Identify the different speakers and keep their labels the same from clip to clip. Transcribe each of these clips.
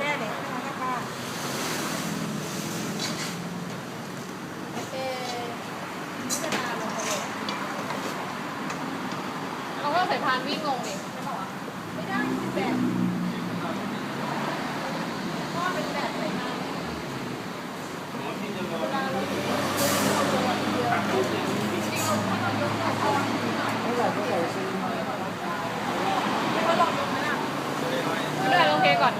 Speaker 1: เด็นแน่เลยข้าห้างโอเคพิจาราลงไปเลย
Speaker 2: เราก็ใส่พานวิ่งลงดิ
Speaker 1: ใช่ป่าวะไม่ได้แบบเพราะว่าเป็นแบบไหนมาเวลาเราอยู่เราโดนเยอะจ
Speaker 2: ริงๆเราถ้าเรายกขาเอาหน่อยไม่ไหวก็ใส่
Speaker 1: ซื้อมาแล้วก็ลองลงไหมล่ะไม
Speaker 2: ่เป็นไรโอเคก่อน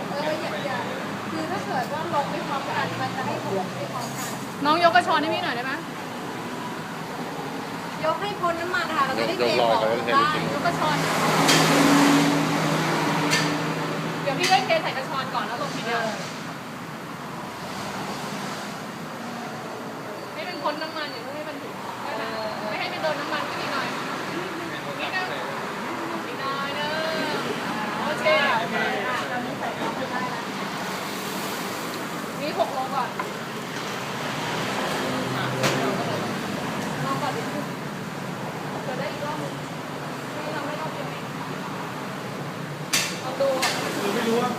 Speaker 1: นจะให้บวกไม่พร้อมกัน
Speaker 2: น้องยกกระชอนให้พี่หน่อยได้ไหม
Speaker 1: ยกให้พ้นน้ำมันค่ะเราจะได้เทยกลขอยองไปแล้วเทได้ไปกิน
Speaker 3: ย
Speaker 2: กกระชอน เดี๋ยวพี่ได้เทใส่กระชอนก่อนแล้วลงทีเดียวให้มันพ้นน้ำมันอย่าเพิ่งให้มันถึงไม่ให้มันโดนน้ำมันี้หกโลก่อนลองก่อนดิเกิดได้อีกรอบนึงนี่เราไม่รอบเดียวเองเองดู คือไม่รู้ว่า